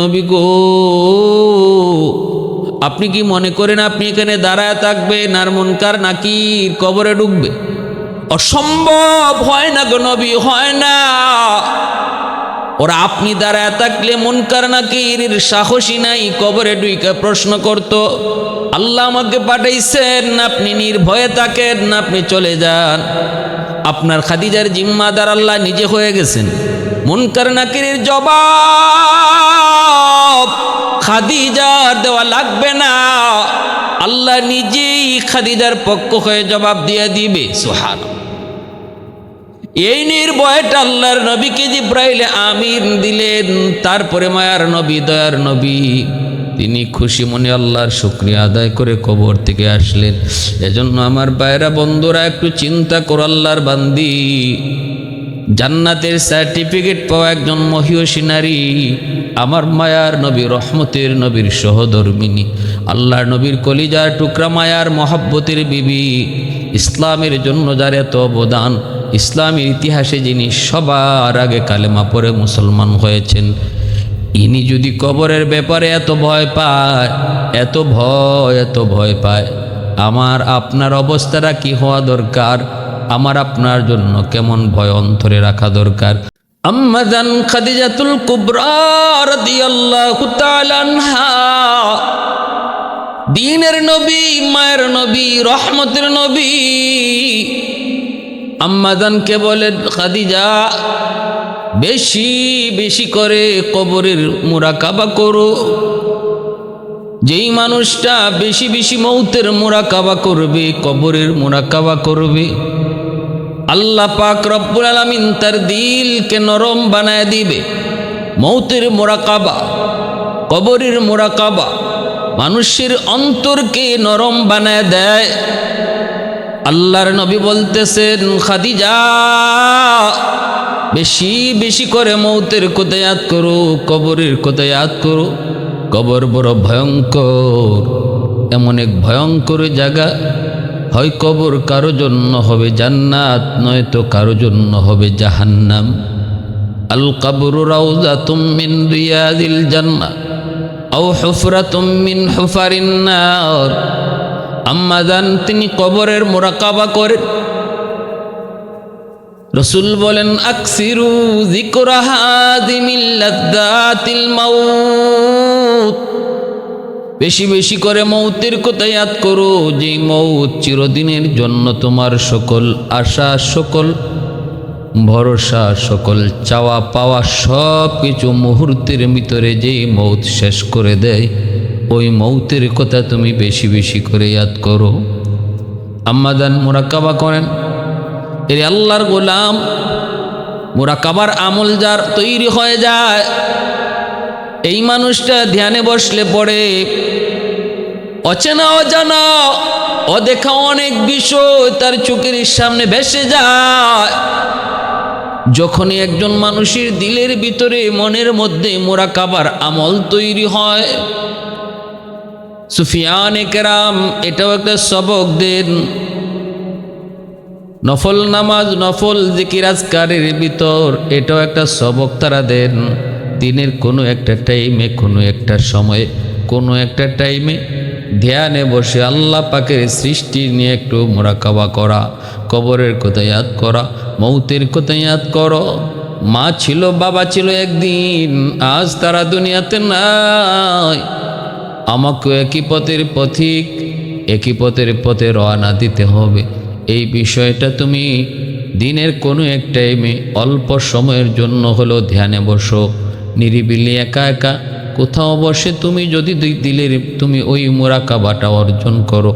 নবী গো, আপনি কি মনে করেন আপনি এখানে দাঁড়ায় থাকবেন আর মনকার নাকি কবরে ঢুকবে? অসম্ভব, হয় না গো নবী, হয় না। ওরা, আপনি দাঁড়ায় থাকলে মনকার নাকির সাহসী নাই, কবরে ডুইকা প্রশ্ন করত, আল্লাহ আমাকে পাঠাইছেন, আপনি নির্ভয়ে থাকেন, আপনি চলে যান। আপনার খাদিজার জিম্মাদার আল্লাহ নিজে হয়ে গেছেন। মুনকার নাকিরের জবাব, খাদিজার দেওয়া লাগবে না। আল্লাহ নিজেই খাদিজার পক্ষ হয়ে জবাব দিয়ে দিবে। সোহান এই নির্ভয়টা আল্লাহর নবীকে জিব্রাইলে আমিন দিলেন, তারপরে মায়ার নবী, দয়ার নবী। তিনি খুশি মনে আল্লাহর শুক্রিয়া আদায় করে কবর থেকে আসলেন। এজন্য আমার বাইরা বন্ধুরা, একটু চিন্তা কর আল্লাহর বান্দি। জান্নাতের সার্টিফিকেট পাওয়া একজন মহিয়সী নারী, আমার মায়ার নবী, রহমতের নবীর সহধর্মিনী, আল্লাহর নবীর কলিজার টুকরা মায়ার মহাব্বতের বিবি, ইসলামের জন্য যার এত অবদান, ইসলামের ইতিহাসে যিনি সবার আগে কালেমা পরে মুসলমান হয়েছেন, ইনি যদি কবরের ব্যাপারে এত ভয় পায়, এত ভয় এত ভয় পায়, আমার আপনার অবস্থাটা কি হওয়া দরকার? আমার আপনার জন্য কেমন ভয় অন্তরে রাখা দরকার। আম্মাজান খাদিজাতুল কুবরা রাদিয়াল্লাহু তাআলা আনহা। দিনের নবী, মায়ের নবী, রহমতের নবী। আম্মাজানকে বলেন খাদিজা, বেশি বেশি করে কবরের মুরাকাবা করো। যেই মানুষটা বেশি বেশি মৌতের মোরাকাবা করবে, কবরের মোরাকাবা করবে। আল্লাহ পাক রব্বুল আলমিন তার দিলকে নরম বানায় দিবে। মৌতের মোরাকাবা, কবরের মোরাকাবা, মানুষের অন্তরকে নরম বানায় দেয়। আল্লাহর নবী বলতেছেন, খাদিজা, বেশি বেশি করে মৌতের কোথায় ইয়াদ করো, কবরের কোথায় ইয়াদ করো। কবর বড় ভয়ঙ্কর, এমন এক ভয়ঙ্কর জায়গা। হয় কবর কারও জন্য হবে জান্নাত নয়তো কারও জন্য হবে জাহান্নাম। আল কাবর রাউজা তুমিন রিয়াদিল জান্না, আও হুফরা তুমিন আম্মা জান তিনি কবরের মোরাকাবা করেন। রসুল বলেন, আকসিরু জিকরাহাদিমিল্লাদাতিল মাউত। বেশি বেশি করে মৌতের কথা ইয়াদ করো যে মৌত চিরদিনের জন্য তোমার সকল আশা, সকল ভরসা, সকল চাওয়া পাওয়া সব কিছু মুহূর্তের ভিতরে যেই মৌত শেষ করে দেয়, ওই মৌতের কথা তুমি বেশি বেশি করে ইয়াদ করো। আম্মাদান মোরাকাবা করেন, এর আল্লাহর গোলাম মোরাকাবার আমল যার তৈরি হয়ে যায় এই মানুষটা ধ্যানে বসলে পড়ে। অচেনা, অজানা, অদেখা অনেক বিষয় তার চোখের সামনে ভেসে যায়। যখনই একজন মানুষের দিলের ভিতরে মনের মধ্যে মোরাকাবার আমল তৈরি হয়, সুফিয়ান কেরাম এটাও একটা সবক দেন। নফল নামাজ, নফল জিকির আজকারের ভিতর এটাও একটা সবক তারা দেন। দিনের কোনো একটা টাইমে কোনো একটা সময়ে, কোনো একটা টাইমে ধ্যানে বসে আল্লাহ পাকের সৃষ্টি নিয়ে একটু মোরাকাবা করা, কবরের কথা ইয়াদ করা, মৌতের কথা ইয়াদ করো। মা ছিল, বাবা ছিল একদিন, আজ তারা দুনিয়াতে নাই। আমাকে একই পথের পথিক, একই পথের পথে রওনা দিতে হবে। এই বিষয়টা তুমি দিনের কোনো এক টাইমে অল্প সময়ের জন্য হলো ধ্যানে বসো। নিরিবিলি একা একা। কোথাও বসে তুমি যদি দুই দিলের, তুমি ওই মোরাকাবাটা অর্জন করো।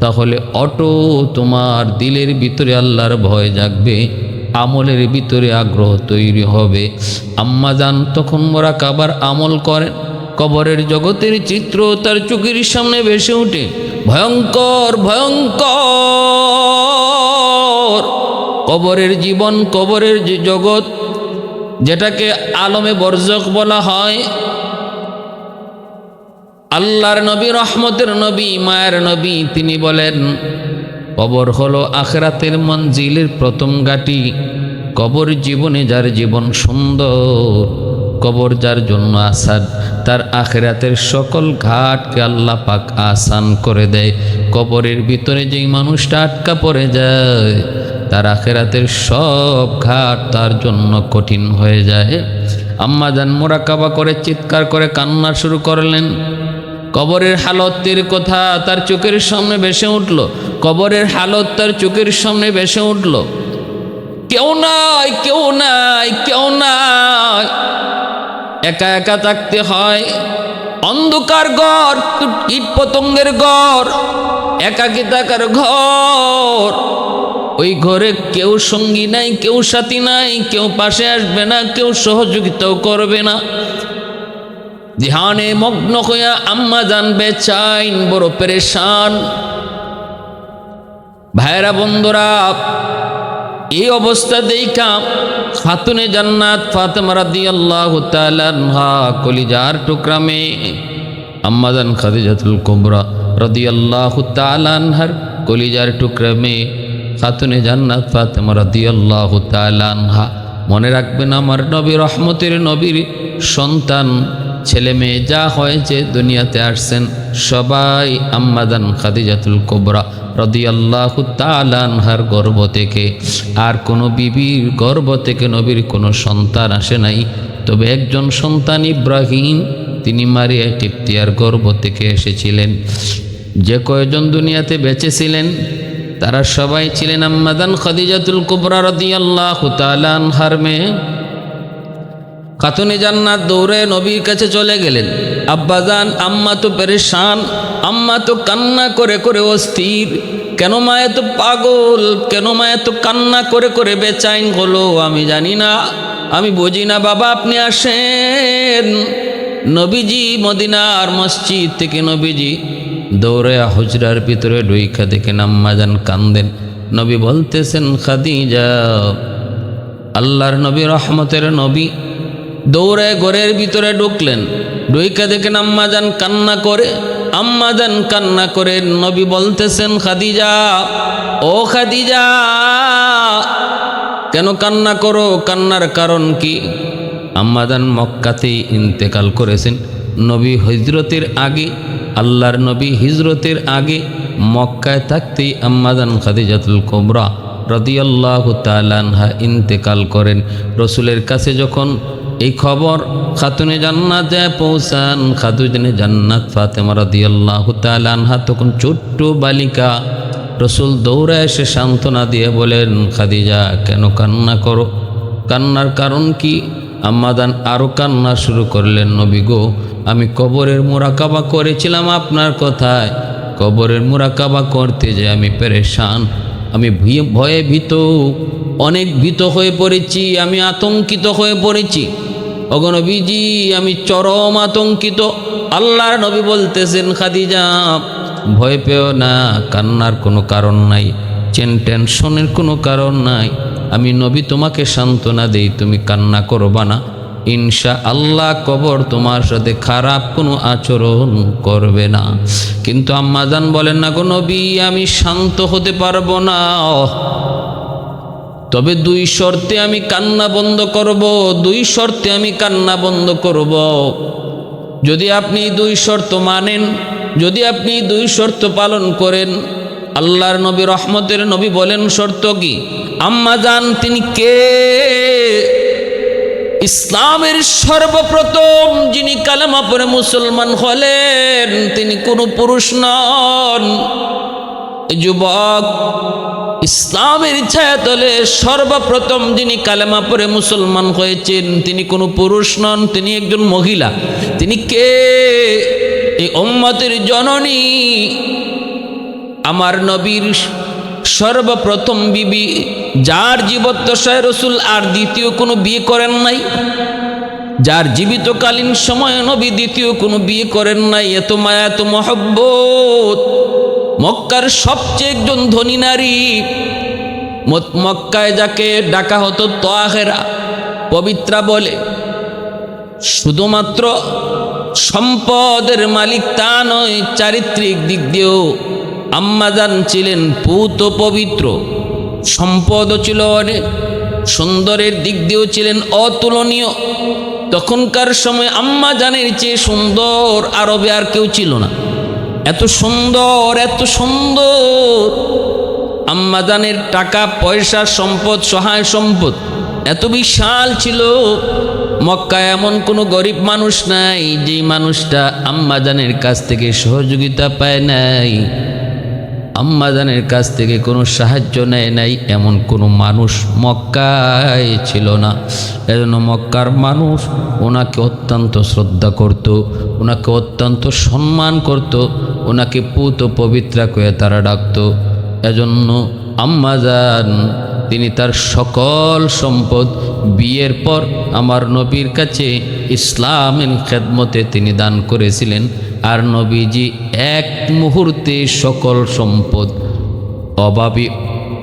তাহলে অটো তোমার দিলের ভিতরে আল্লাহর ভয় জাগবে, আমলের ভিতরে আগ্রহ তৈরি হবে। আম্মা যান তখন মোরাকাবার আমল করেন। কবরের জগতের চিত্র তার চোখের সামনে ভেসে ওঠে ভয়ঙ্কর ভয়ঙ্কর! কবরের জীবন, কবরের যে জগৎ যেটাকে আলমে বর্জক বলা হয়, আল্লাহর নবী, রহমতের নবী, মায়ের নবী, তিনি বলেন, কবর হলো আখরাতের মঞ্জিলের প্রথম গাটি কবর জীবনে যার জীবন সুন্দর, কবর যার জন্য আসান তার আখেরাতের সকল ঘাটকে আল্লাহ পাক আসান করে দেয়। কবরের ভিতরে যেই মানুষটা আটকা পড়ে যায়, তার আখেরাতের সব ঘাট তার জন্য কঠিন হয়ে যায়। আম্মা যান মোরাকাবা করে, চিৎকার করে, কান্না শুরু করলেন। কবরের হালতের কথা? তার চোখের সামনে ভেসে উঠল। কবরের হালত তার চোখের সামনে ভেসে উঠল। কেউ নাই কেউ নাই কেউ নাই। একা একা থাকতে হয়। অন্ধকার ঘর কীট পতঙ্গের ঘর একাকি থাকার ঘর। ওই ঘরে কেউ সঙ্গী নাই, কেউ সাথী নাই, কেউ পাশে আসবে না, কেউ সহযোগিতাও করবে না। ধ্যানে মগ্ন হইয়া আম্মা জানবে চাইন বড় পেরেশান। ভাইরা বন্ধুরা এই অবস্থা দেখা খাতুনে জান্নাত ফাতেমা রাদিয়াল্লাহু তাআলা কলিজার টুকরা মেয়ে আম্মাজান খাদিজাতুল কুবরা রাদিয়াল্লাহু তাআলা আনহার কলিজার টুকরা মেয়ে খাতুনে জান্নাত ফাতেমা রাদিয়াল্লাহু তাআলা আনহা। মনে রাখবেন, আমার নবী রহমতের নবীর সন্তান ছেলে মেয়ে যা হয়েছে দুনিয়াতে আসছেন, সবাই আম্মাদান খাদিজাতুল কোবরা রদিয়াল্লাহু তালানহার গর্ভ থেকে। আর কোনো বিবির গর্ভ থেকে নবীর কোনো সন্তান আসে নাই। তবে একজন সন্তান ইব্রাহিম, তিনি মারিয়া টিপ্তিয়ার গর্ব থেকে এসেছিলেন। যে কয়জন দুনিয়াতে বেঁচেছিলেন, তারা সবাই ছিলেন আম্মাদান খাদিজাতুল কুবরা রদিয়াল্লাহু তালানহার মেয়ে। খাতুনে জান্নাত দৌড়ে নবীর কাছে চলে গেলেন। আব্বাজান আম্মা তো পেরেশান, আম্মা তো কান্না করে করে অস্থির। কেন মা এত পাগল? কেন মা এত কান্না করে করে বেচাইন হলো? আমি জানি না, আমি বুঝি না, বাবা আপনি আসেন। নবীজি মদিনার মসজিদ থেকে নবীজি দৌড়ে হুজরার ভিতরে ডুইখা দেখে নাম্মাজান কান্দেন। নবী বলতেছেন, খাদিজা, আল্লাহর নবী, রহমতের নবী দৌড়ে ঘরের ভিতরে ঢুকলেন। ডুইকা দেখেন আম্মাজান কান্না করে, আম্মাজান কান্না করে নবী বলতেছেন, খাদিজা, ও খাদিজা, কেন কান্না করো? কান্নার কারণ কি? আম্মাজান মক্কাতেই ইন্তেকাল করেছেন। নবী হিজরতের আগে, আল্লাহর নবী হিজরতের আগে মক্কায় থাকতেই আম্মাজান খাদিজাতুল কোবরা রদিয়াল্লাহ তালানহা ইন্তেকাল করেন। রসুলের কাছে যখন এই খবর খাতুনে জান্নাত পৌঁছান। খাতুনে জান্নাত ফাতেমা রাদিয়াল্লাহু তাআলা আনহা তখন ছোট্ট বালিকা রসুল দৌড়ে এসে সান্ত্বনা দিয়ে বলেন, খাদিজা, কেন কান্না করো? কান্নার কারণ কি? আম্মাদান আরও কান্না শুরু করলেন, নবী গো, আমি কবরের মোরাকাবা করেছিলাম আপনার কথায়। কবরের মোরাকাবা করতে যে আমি পেরেশান। আমি ভয়ে ভীত, অনেক ভীত হয়ে পড়েছি, আমি আতঙ্কিত হয়ে পড়েছি। অগনবীজি আমি চরম আতঙ্কিত। আল্লাহর নবী বলতেছেন, খাদিজা, ভয় পেও না, কান্নার কোনো কারণ নাই চেন টেনশনের কোনো কারণ নাই। আমি নবী তোমাকে সান্ত্বনা দেই, তুমি কান্না করবা না। ইনশা আল্লাহ কবর তোমার সাথে খারাপ কোনো আচরণ করবে না। কিন্তু আম্মাজান বলেন, না গো নবী, আমি শান্ত হতে পারব না। তবে দুই শর্তে আমি কান্না বন্ধ করব, দুই শর্তে আমি কান্না বন্ধ করব। যদি আপনি দুই শর্ত মানেন, যদি আপনি দুই শর্ত পালন করেন, আল্লাহর নবী রহমতের নবী বলেন শর্ত কি? আম্মা জান, তিনি কে? ইসলামের সর্বপ্রথম যিনি কালেমা পরে মুসলমান হলেন, তিনি কোনো পুরুষ নন। যুবক, ইসলামের ছায়াতলে সর্বপ্রথম যিনি কালেমা পরে মুসলমান হয়েছেন, তিনি কোনো পুরুষ নন, তিনি একজন মহিলা। তিনি কে? এই উম্মতের জননী। আমার নবীর সর্বপ্রথম বিবি, যার জীবদ্দশায় রসুল আর দ্বিতীয় কোনো বিয়ে করেন নাই। যার জীবিতকালীন সময়ে নবী দ্বিতীয় কোনো বিয়ে করেন নাই। এত মায়া, এত মহব্বত। মক্কার সবচেয়ে একজন ধনী নারী। মক্কায় যাকে ডাকা হতো তোয়াহেরা, পবিত্রা বলে, শুধুমাত্র সম্পদের মালিক তা নয়, চারিত্রিক দিক দিয়েও আম্মাজান ছিলেন পুত পবিত্র। সম্পদও ছিল অনেক, সুন্দরের দিক দিয়েও ছিলেন অতুলনীয়। তখনকার সময় আম্মা জানের চেয়ে সুন্দর আরবে আর কেউ ছিল না। এত সুন্দর এত সুন্দর। আম্মাদানের টাকা, পয়সা, সম্পদ, সহায় সম্পদ এত বিশাল ছিল। মক্কায় এমন কোনো গরিব মানুষ নাই যে মানুষটা আম্মাজানের কাছ থেকে সহযোগিতা পায় নাই। আম্মাজানের কাছ থেকে কোনো সাহায্য নেয় নাই, এমন কোনো মানুষ মক্কায় ছিল না। এজন্য মক্কার মানুষ ওনাকে অত্যন্ত শ্রদ্ধা করত, ওনাকে অত্যন্ত সম্মান করত, ওনাকে পুত পবিত্রা করে তারা ডাকত। এজন্য আম্মাজান, তিনি তার সকল সম্পদ বিয়ের পর আমার নবীর কাছে ইসলামের খেদমতে তিনি দান করেছিলেন। আর নবীজি এক মুহূর্তে সকল সম্পদ, অভাবী,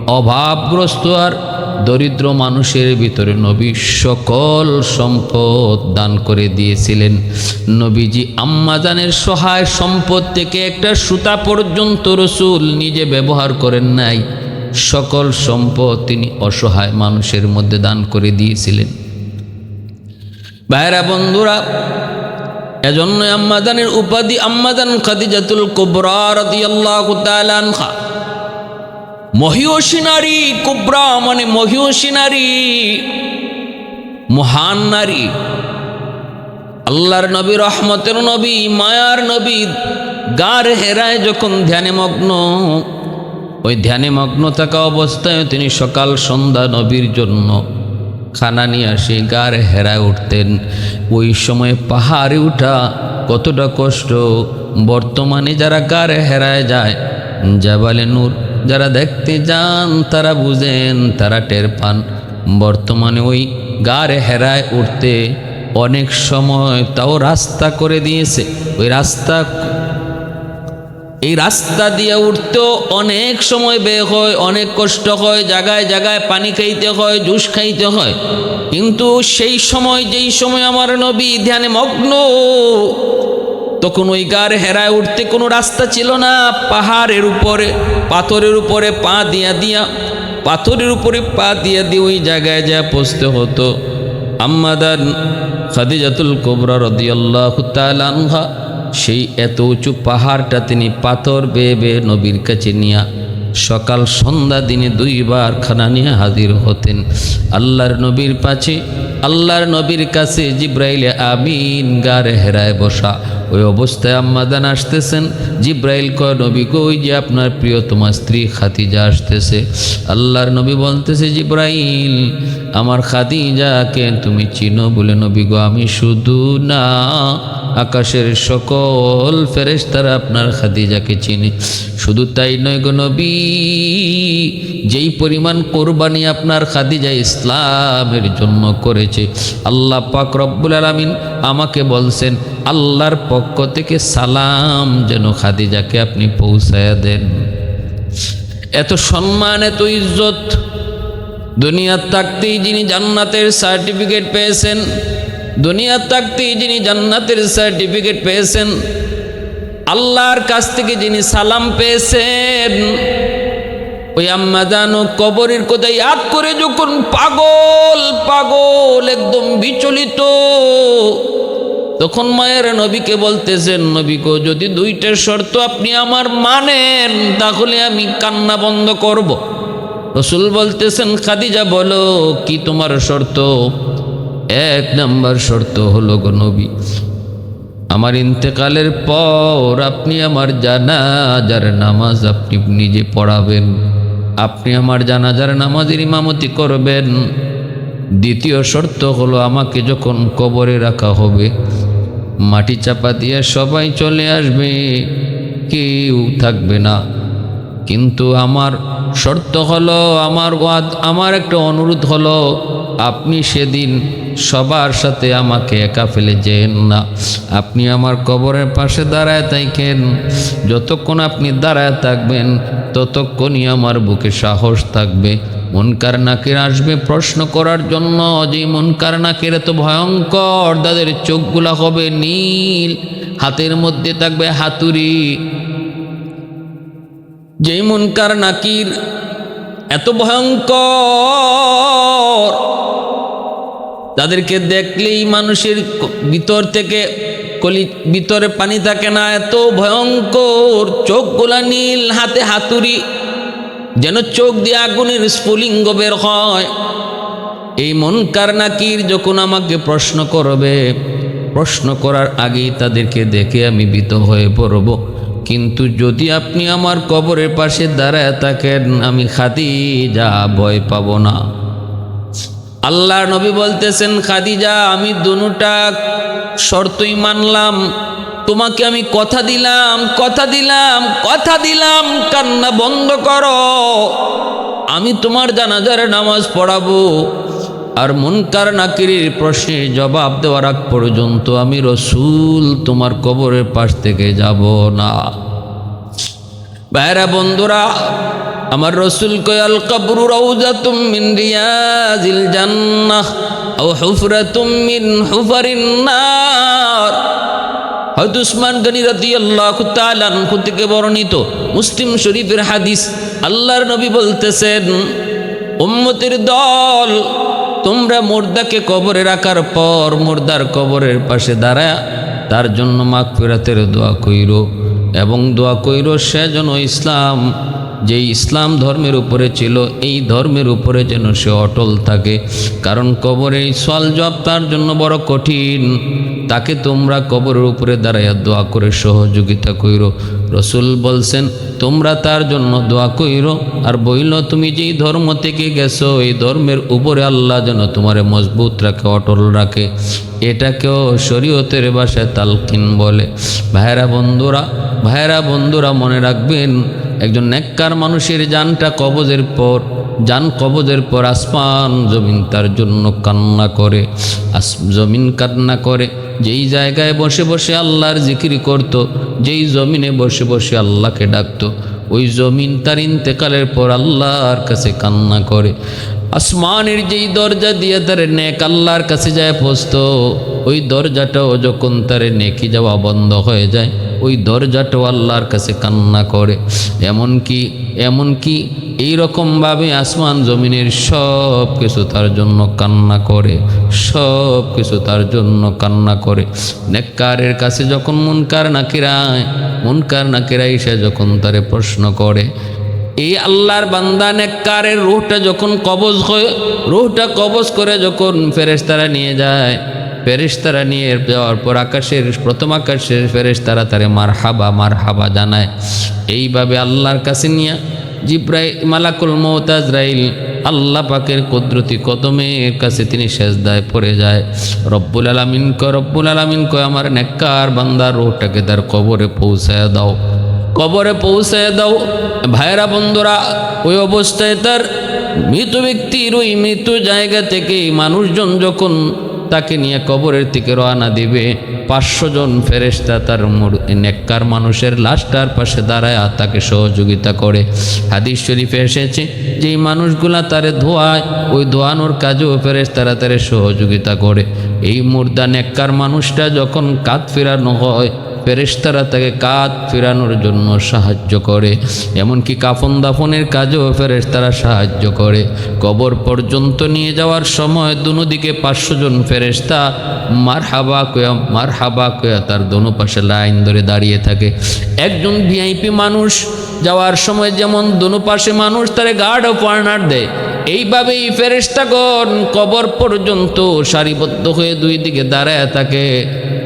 অভাবগ্রস্ত আর দরিদ্র মানুষের ভিতরে নবী সকল সম্পদ দান করে দিয়েছিলেন। নবীজি আম্মাজানের সহায় সম্পদ থেকে একটা সুতা পর্যন্ত রসুল নিজে ব্যবহার করেন নাই। সকল সম্পদ তিনি অসহায় মানুষের মধ্যে দান করে দিয়েছিলেন। ভাইরা বন্ধুরা এজন্য আম্মাদানের উপাধি আম্মাদান খাদিজাতুল কুবরা রাদিয়াল্লাহু তাআলা আনহা। মহিয়সী নারী, কুবরা মানে মহিয়সী নারী, মহান নারী। আল্লাহর নবী, রহমতের নবী, মায়ার নবী, গার হেরায় যখন ধ্যানে মগ্ন, ওই ধ্যানে মগ্ন থাকা অবস্থায় তিনি সকাল সন্ধ্যা নবীর জন্য খানা নিয়ে আসে, গার হেরায় উঠতেন। ওই সময় পাহাড়ে উঠা কতটা কষ্ট। বর্তমানে যারা গার হেরায় যায়, জাবালে নূর, যারা দেখতে যান, তারা বুঝেন, তারা টের পান। বর্তমানে ওই গার হেরায় উঠতে অনেক সময় তাও রাস্তা করে দিয়েছে। ওই রাস্তা এই রাস্তা দিয়ে উঠতেও অনেক সময় ব্যয় হয়, অনেক কষ্ট হয় জায়গায় জায়গায় পানি খাইতে হয়, জুস খাইতে হয়। কিন্তু সেই সময়, যেই সময় আমার নবী ধ্যানে মগ্ন, তখন ওই গার হেরায় উঠতে কোনো রাস্তা ছিল না। পাহাড়ের উপরে, পাথরের উপরে পা দিয়া দিয়া, পাথরের উপরে পা দিয়া দিয়ে ওই জায়গায় যা পৌঁছতে হতো। আম্মাদান খাদিজাতুল কোবরা রদিয়াল্লাহ তালানহা সেই এত উঁচু পাহাড়টা তিনি পাথর বেয়ে বেয়ে নবীর কাছে নিয়া সকাল সন্ধ্যা দিনে দুইবার খানা নিয়ে হাজির হতেন। আল্লাহর নবীর পাছে, আল্লাহর নবীর কাছে জিব্রাইলে আমিন গারে হেরায় বসা। ওই অবস্থায় আম্মাদান আসতেছেন, জিব্রাইল কয়, নবী গো, ওই যে আপনার প্রিয়তমা স্ত্রী খাতিজা আসতেছে। আল্লাহর নবী বলতেছে, জিব্রাইল আমার খাদিজাকে তুমি চিনো বলে নবী গো, আমি শুধু না, আকাশের সকল ফেরেশতারা আপনার খাদিজাকে চিনি। শুধু তাই নয় গো নবী, যেই পরিমাণ কোরবানি আপনার খাদিজা ইসলামের জন্য করেছে, আল্লাহ পাক রব্বুল আলমিন আমাকে বলছেন, আল্লাহর পক্ষ থেকে সালাম যেন খাদিজাকে আপনি পৌঁছায়া দেন। এত সম্মান, এত ইজ্জত দুনিয়ার থাকতেই যিনি জান্নাতের সার্টিফিকেট পেয়েছেন, দুনিয়ার থাকতেই যিনি জান্নাতের সার্টিফিকেট পেয়েছেন, আল্লাহর কাছ থেকে যিনি সালাম পেয়েছেন, ওই আম্মা জানো কবরের কথা ইয়াদ করে যখন পাগল পাগল একদম বিচলিত, তখন মায়ের নবীকে বলতেছেন নবীকে যদি দুইটা শর্ত আপনি আমার মানেন, তাহলে আমি কান্না বন্ধ করব। রসুল বলতেছেন, খাদিজা, বলো, কি তোমার শর্ত? এক নাম্বার শর্ত হলো গো নবী, আমার ইন্তেকালের পর আপনি আমার জানাজার নামাজ আপনি নিজে পড়াবেন। আপনি আমার জানাজার নামাজের ইমামতি করবেন। দ্বিতীয় শর্ত হলো আমাকে যখন কবরে রাখা হবে, মাটি চাপা দিয়ে সবাই চলে আসবে, কেউ থাকবে না। কিন্তু আমার শর্ত হলো, আমার ওয়াদ, আমার একটা অনুরোধ হলো, আপনি সেদিন সবার সাথে আমাকে একা ফেলে যেন না। আপনি আমার কবরের পাশে দাঁড়ায় থাকেন। যতক্ষণ আপনি দাঁড়ায় থাকবেন, ততক্ষণই আমার বুকে সাহস থাকবে। মনকার নাকের আসবে প্রশ্ন করার জন্য, যে মনকার নাকের এত ভয়ঙ্কর, তাদের চোখগুলা হবে নীল, হাতের মধ্যে থাকবে হাতুড়ি। যেই মুনকার নাকির এত ভয়ঙ্কর, তাদেরকে দেখলেই মানুষের ভিতর থেকে কলি, ভিতরে পানি থাকে না, এত ভয়ঙ্কর চোখ চোখগুলা নীল, হাতে হাতুড়ি, যেন চোখ দিয়ে আগুনের স্ফুলিঙ্গ বের হয়। এই মন নাকির যখন আমাকে প্রশ্ন করবে, প্রশ্ন করার আগেই তাদেরকে দেখে আমি ভীত হয়ে পড়ব। কিন্তু যদি আপনি আমার কবরের পাশে দাঁড়ায় থাকেন, আমি খাদিজা ভয় পাব না। আল্লাহ নবী বলতেছেন, খাদিজা, আমি দুটা শর্তই মানলাম। তোমাকে আমি কথা দিলাম কথা দিলাম কথা দিলাম, কান্না বন্ধ করো। আমি তোমার জানাজার নামাজ পড়াবো। আর মুনকার নাকিরের প্রশ্নের জবাব দেওয়ার আগ পর্যন্ত আমি রসুল তোমার কবরের পাশ থেকে যাব না। বাইরা বন্ধুরা, আমার রসুল কয়াল কবরু রৌজাতুম মিন রিয়াজিল জান্নাহ আও হুফরাতুম মিন হুফারিন নার। হয়তো উসমান গনি রাদিয়াল্লাহু তাআলা আনহু থেকে বর্ণিত মুসলিম শরীফের হাদিস, আল্লাহর নবী বলতেছেন, উম্মতের দল তোমরা মুর্দাকে কবরে রাখার পর মুর্দার কবরের পাশে দাঁড়ায় তার জন্য মাগফিরাতের দোয়া কইরো। এবং দোয়া কইর, সে যেন ইসলাম যে ইসলাম ধর্মের উপরে ছিল, এই ধর্মের উপরে যেন সে অটল থাকে। কারণ কবরে সওয়াল জবাব তার জন্য বড় কঠিন। তাকে তোমরা কবরের উপরে দাঁড়াইয়া দোয়া করে সহযোগিতা কইরো। রসুল বলছেন, তোমরা তার জন্য দোয়া কইর, আর বইল, তুমি যেই ধর্ম থেকে গেছো, এই ধর্মের উপরে আল্লাহ যেন তোমারে মজবুত রাখে, অটল রাখে। এটাকেও শরীয়তের বাসায় তালকিন বলে। ভাইরা বন্ধুরা ভাইরা বন্ধুরা মনে রাখবেন, একজন নেককার মানুষের জানটা কবজের পর জান কবজের পর আসমান জমিন তার জন্য কান্না করে জমিন কান্না করে। যেই জায়গায় বসে বসে আল্লাহর জিকির করত, যেই জমিনে বসে বসে আল্লাহকে ডাকতো, ওই জমিন তার ইন্তেকালের পর আল্লাহর কাছে কান্না করে। আসমানের যেই দরজা দিয়ে তার নেক আল্লাহর কাছে যায় পৌঁছত, ওই দরজাটাও যখন তার নেকি যাওয়া বন্ধ হয়ে যায়। ওই দরজাটাও আল্লাহর কাছে কান্না করে। এমন কি এমন এমনকি এমনকি এইরকমভাবে আসমান জমিনের সব কিছু তার জন্য কান্না করে সব কিছু তার জন্য কান্না করে। নেককারের কাছে যখন মুনকার নাকিরায়, মুনকার নাকিরাই সে যখন তারে প্রশ্ন করে, এই আল্লাহর বান্দা নেককারের রুহটা যখন কবজ হয়, রুহটা কবজ করে যখন ফেরেশতারা নিয়ে যায় ফেরেশতারা নিয়ে যাওয়ার পর আকাশের, প্রথম আকাশের ফেরেশতারা তারে মার হাবা মার হাবা জানায়। এইভাবে আল্লাহর কাছে নিয়ে জিব্রাই মালাকুল মৌতাজরাইল আল্লাহ পাকের কুদরতি কদমের কাছে তিনি সেজদায় পড়ে যায়। রব্বুল আলামিন কয়, রব্বুল আলামিন কয়, আমার নেককার বান্দার রুহটাকে তার কবরে পৌঁছায় দাও। কবরে পৌঁছায় দাও। ভাইরা বন্ধুরা, ওই অবস্থায় তার মৃত ব্যক্তির ওই মৃত্যু জায়গা থেকে মানুষজন যখন তাকে নিয়ে কবরের থেকে রওনা দিবে। পাঁচশো জন ফেরেস্তা তার নেককার মানুষের লাশটার পাশে দাঁড়ায় তাকে সহযোগিতা করে। হাদিস শরীফে এসেছে, যেই মানুষগুলা তারে ধোয়ায়, ওই ধোয়ানোর কাজেও ফেরেস্তারা তারে সহযোগিতা করে। এই মুর্দা নেককার মানুষটা যখন কাত ফেরানো হয় ফেরেশতারা তাকে কাত ফেরানোর জন্য সাহায্য করে, এমনকি কাফন দাফনের কাজেও ফেরেশতারা সাহায্য করে। কবর পর্যন্ত নিয়ে যাওয়ার সময় দুদিকে পাঁচশো জন ফেরেশতা মার হাবা কয়া মার হাবা কয়া তার দোনো পাশে লাইন ধরে দাঁড়িয়ে থাকে। একজন ভিআইপি মানুষ যাওয়ার সময় যেমন দোনো পাশে মানুষ তারে গার্ড অফ অনার দেয়, এইভাবেই ফেরেশতাগণ কবর পর্যন্ত সারিবদ্ধ হয়ে দুই দিকে দাঁড়ায় থাকে।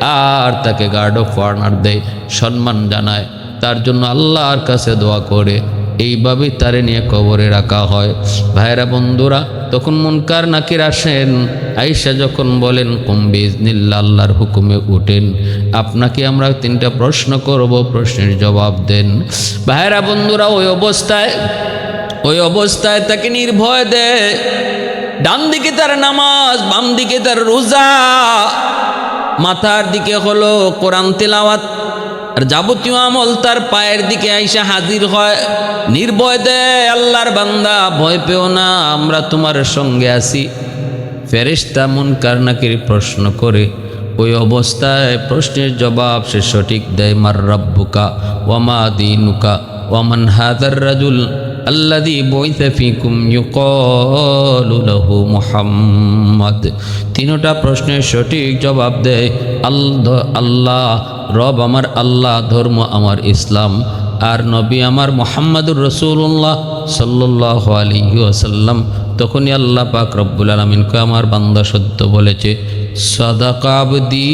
আর তাকে গার্ড অফ অনার দেয়, সম্মান জানায়। তার জন্য আল্লাহর কাছে দোয়া করে। এইভাবেই তারে নিয়ে কবরে রাখা হয়। ভাইরা বন্ধুরা, তখন মুনকার নাকির আসেন। আইসা যখন বলেন কম্বিজ নিল্লা আল্লাহর হুকুমে উঠেন। আপনাকে আমরা তিনটা প্রশ্ন করব, প্রশ্নের জবাব দেন। ভাইরা বন্ধুরা, ওই অবস্থায় ওই অবস্থায় তাকে নির্ভয় দেয়। ডান দিকে তার নামাজ বাম দিকে তার রোজা। মাথার দিকে হলো কোরআন তেলাওয়াত। আর যাবতীয় আমল তার পায়ের দিকে আইসা হাজির হয়। নির্ভয় দে, আল্লাহর বান্দা, ভয় পেও না, আমরা তোমার সঙ্গে আছি। ফেরেশতা মন কারনাকির প্রশ্ন করে, ওই অবস্থায় প্রশ্নের জবাব সে সঠিক দেয়, মার রব্বুকা ওয়ামা দিনুকা ওয়ামান হাদার রাজুল? আল্লাদি বৈতাফিকুম ইউকলুলহু মুহাম্মদ। তিনোটা প্রশ্নের সঠিক জবাব দেয় আল্লাহ, রব আমার আল্লাহ, ধর্ম আমার ইসলাম। আর নবী আমার মোহাম্মদুর রসুল্লাহ সাল্লাহ আলী আসাল্লাম তখনই আল্লাহ পাক রব্বুল আলমিনকে আমার বান্দা সত্য বলেছে। সদাকাবদি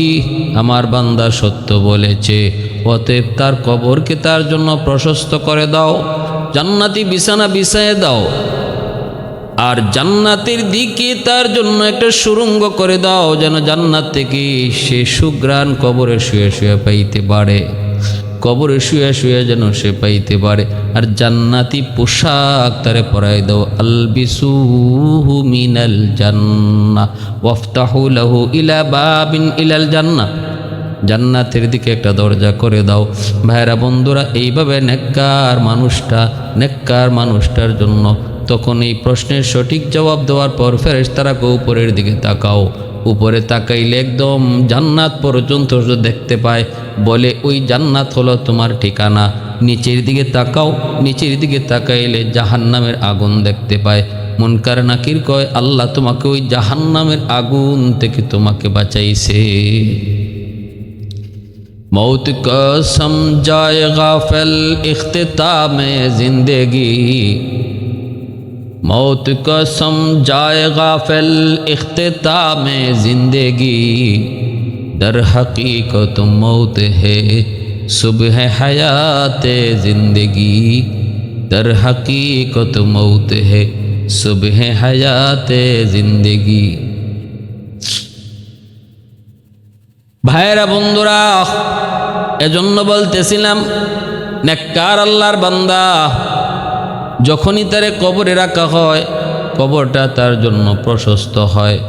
আমার বান্দা সত্য বলেছে। অতএব তার কবরকে তার জন্য প্রশস্ত করে দাও, জান্নাতি বিছানা বিছায় দাও, আর জান্নাতের দিকে তার জন্য একটা সুরঙ্গ করে দাও, যেন জান্নাত থেকে সে সুগ্রাণ কবরে শুয়ে শুয়ে পাইতে পারে। কবরে শুয়ে শুয়ে যেন সে পাইতে পারে। আর জান্নাতি পোশাক তারে পরাই দাও। আলবিসুহু মিনাল জান্না ওয়াফতাহু লাহু ইলা বাবিন ইলাল জান্না জান্নাতের দিকে একটা দরজা করে দাও। ভাইরা বন্ধুরা, এইভাবে নেককার মানুষটা, নেককার মানুষটার জন্য তখন এই প্রশ্নের সঠিক জবাব দেওয়ার পর ফেরেস তারা উপরের দিকে তাকাও। উপরে তাকাইলে একদম জান্নাত পর্যন্ত দেখতে পায়। বলে, ওই জান্নাত হলো তোমার ঠিকানা। নিচের দিকে তাকাও, নিচের দিকে তাকাইলে জাহান্নামের আগুন দেখতে পায়। মুনকার নাকির কয়, আল্লাহ তোমাকে ওই জাহান্নামের আগুন থেকে তোমাকে বাঁচাইছে। মৌত কসম, জায় গাফেল ইখতামে জিন্দেগি। मौत का समझाए गाफिल इख्तिताम जिंदगी दर हकीकत मौत है सुबह हयात जिंदगी दर हकीकत मौत है सुबह हयात जिंदगी ভাইয়েরা বন্ধুরা এজন্য বলতেছিলাম নেককার আল্লাহর বান্দা যখনই তারে কবরে রাখা হয়, কবরটা তার জন্য প্রশস্ত হয়।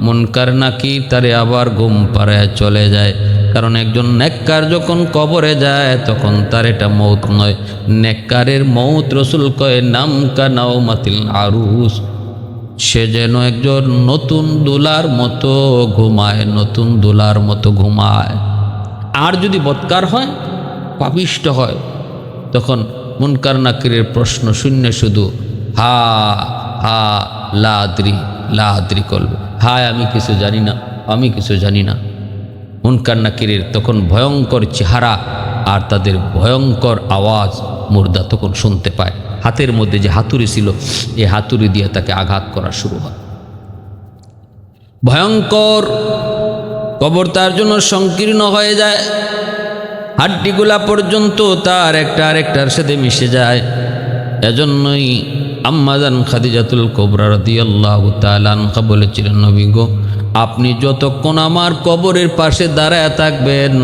মনকার নাকি তারে আবার ঘুম পাড়ায় চলে যায়। কারণ একজন নেককার যখন কবরে যায়, তখন তার এটা মৌত নয়। নেককারের মৌত রসুল কয়, নাম কানাও মাতিল আরুস। সে যেন একজন নতুন দুলার মতো ঘুমায়, নতুন দুলার মতো ঘুমায়। আর যদি বৎকার হয়, পাপিষ্ট হয়, তখন মুনকার নাকিরের প্রশ্ন শূন্য শুধু, হা হা, লাদ্রি লাদ্রি করবে। হায়, আমি কিছু জানি না, আমি কিছু জানি না। মুনকার নাকিরের তখন ভয়ঙ্কর চেহারা আর তাদের ভয়ঙ্কর আওয়াজ মুর্দা তখন শুনতে পায়। হাতের মধ্যে যে হাতুড়ি ছিল এই হাতুড়ি দিয়ে তাকে আঘাত করা শুরু হয়। ভয়ঙ্কর কবর তার জন্য সংকীর্ণ হয়ে যায়। হাড্ডিগুলা পর্যন্ত তার একটা আরেকটার সাথে মিশে যায়। এজন্যই আম্মাজান খাদিজাতুল কোবরা রদি আল্লাহ তালানহা বলেছিলেন, নবী গো, আপনি যতক্ষণ আমার কবরের পাশে দাঁড়ায় থাকবেন,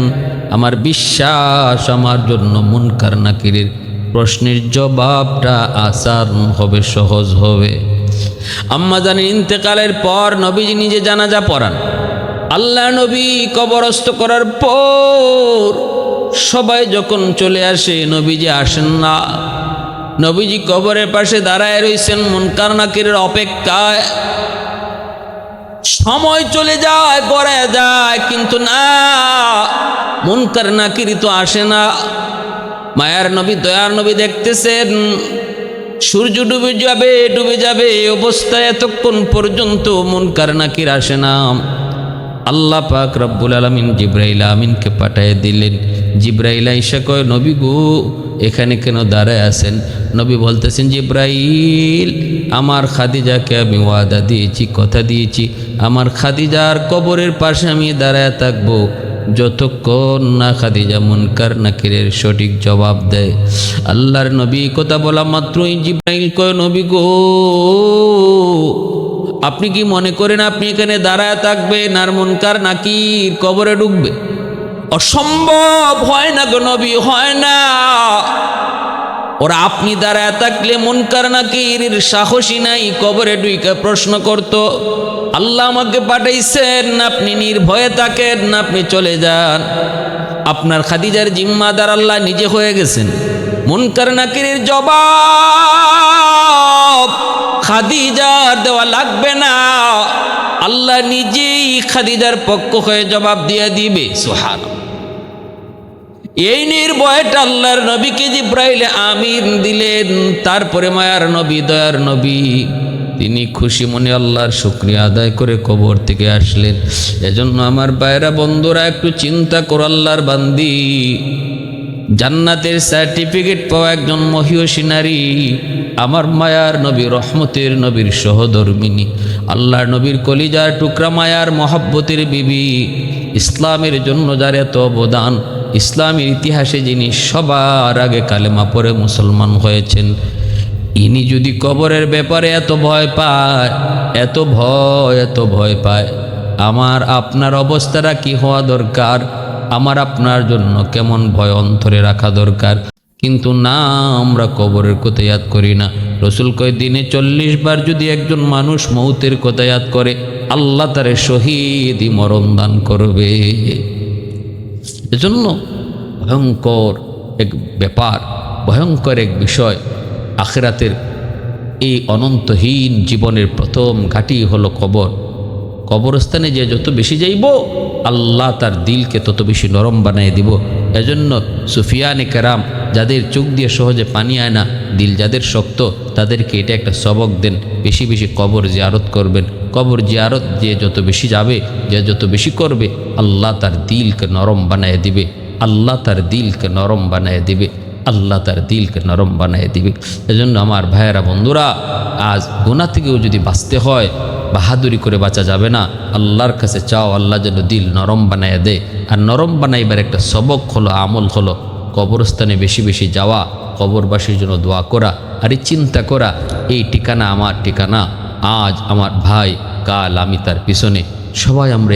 আমার বিশ্বাস আমার জন্য মুনকার নাকিরের প্রশ্নের জবাবটা আসার হবে, সহজ হবে। আম্মা ইন্তেকালের পর নবীজি নিজে জানাজা পড়ান। আল্লাহ নবী কবরস্থ করার পর সবাই যখন চলে আসে, নবীজি আসেন না। নবীজি কবরের পাশে দাঁড়ায় রয়েছেন মুনকার নাকিরের অপেক্ষায়। সময় চলে যায়, পরে যায়, কিন্তু না, মুনকার নাকিরি তো আসে না। মায়ার নবী, দয়ার নবী দেখতেছেন, সূর্য ডুবে যাবে ডুবে যাবে অবস্থায় এতক্ষণ পর্যন্ত মুনকার নাকির আসে না। আল্লাহ পাক রব্বুল আলমিন জিব্রাইল আমিনকে পাঠিয়ে দিলেন। জিব্রাইল আইসা কয়, নবী গো, এখানে কেন দাঁড়ায় আছেন? নবী বলতেছেন, জিব্রাইল, আমার খাদিজাকে আমি ওয়াদা দিয়েছি, কথা দিয়েছি। আমার খাদিজার কবরের পাশে আমি দাঁড়ায় থাকব। যতক্ষণ না খাদিজা মুনকার নাকিরের সঠিক জবাব দেয়। আল্লাহর নবী কথা বলা মাত্রই জিব্রাইল কয়, নবী গো আপনি কি মনে করেন আপনি এখানে দাঁড়ায় থাকবেন আর মুনকার নাকি কবরে ঢুকবে? অসম্ভব হয় না গো নবী, হয় না। ওরা আপনি দাঁড়ায় থাকলে মুনকার নাকির সাহসী নাই, কবরে ডুইকে প্রশ্ন করত, আল্লাহ আমাকে পাঠাইছেন, আপনি নির্ভয়ে থাকেন, আপনি চলে যান। আপনার খাদিজার জিম্মাদার আল্লাহ নিজে হয়ে গেছেন। মুনকার নাকিরের জবাব খাদিজার দেওয়া লাগবে না। আল্লাহ নিজেই খাদিজার পক্ষ হয়ে জবাব দিয়ে দিবে। সোহান এই নির্ভয়টা আল্লাহর নবীকে জিব্রাইলে আমিন দিলেন। তারপরে মায়ার নবী, দয়ার নবী। তিনি খুশি মনে আল্লাহর শুক্রিয়া আদায় করে কবর থেকে আসলেন। এজন্য আমার বাইরা বন্ধুরা, একটু চিন্তা করো আল্লাহর বান্দি। জান্নাতের সার্টিফিকেট পাওয়া একজন মহিষী নারী, আমার মায়ার নবী, রহমতের নবীর সহধর্মিনী, আল্লাহর নবীর কলিজার টুকরা মায়ার মহাব্বতের বিবি, ইসলামের জন্য যার এত অবদান, ইসলামের ইতিহাসে যিনি সবার আগে কালেমা পরে মুসলমান হয়েছেন, ইনি যদি কবরের ব্যাপারে এত ভয় পায়, এত ভয় এত ভয় পায়, আমার আপনার অবস্থাটা কি হওয়া দরকার? আমার আপনার জন্য কেমন ভয় অন্তরে রাখা দরকার। কিন্তু না, আমরা কবরের কথা ইয়াদ করি না। রসুল কয়, দিনে চল্লিশ বার যদি একজন মানুষ মৌতের কথা ইয়াদ করে, আল্লাহ তারে শহীদই মরণ দান করবে। এজন্য ভয়ঙ্কর এক ব্যাপার, ভয়ঙ্কর এক বিষয়, আখেরাতের এই অনন্তহীন জীবনের প্রথম ঘাটি হলো কবর। কবরস্থানে যে যত বেশি যাইব, আল্লাহ তার দিলকে তত বেশি নরম বানিয়ে দিব। এজন্য সুফিয়ানে কেরাম যাদের চোখ দিয়ে সহজে পানি আয় না, দিল যাদের শক্ত, তাদেরকে এটা একটা সবক দেন। বেশি বেশি কবর জিয়ারত করবেন। কবর জিয়ারত যে যত বেশি যাবে, যে যত বেশি করবে, আল্লাহ তার দিলকে নরম বানিয়ে দিবে। আল্লাহ তার দিলকে নরম বানিয়ে দিবে। আল্লাহ তার দিলকে নরম বানিয়ে দিবে। এজন্য আমার ভাইয়েরা বন্ধুরা, আজ গুণা থেকেও যদি বাঁচতে হয় বাহাদুরি করে বাঁচা যাবে না। আল্লাহর কাছে চাও আল্লাহ যেন দিল নরম বানাইয়া দেয় আর নরম বানাইবার একটা সবক হলো, আমল হলো, কবরস্থানে বেশি বেশি যাওয়া, কবরবাসীর জন্য দোয়া করা, আর এই চিন্তা করা, এই ঠিকানা আমার ঠিকানা, আজ আমার ভাই কাল আমি তার পিছনে। সবাই আমরা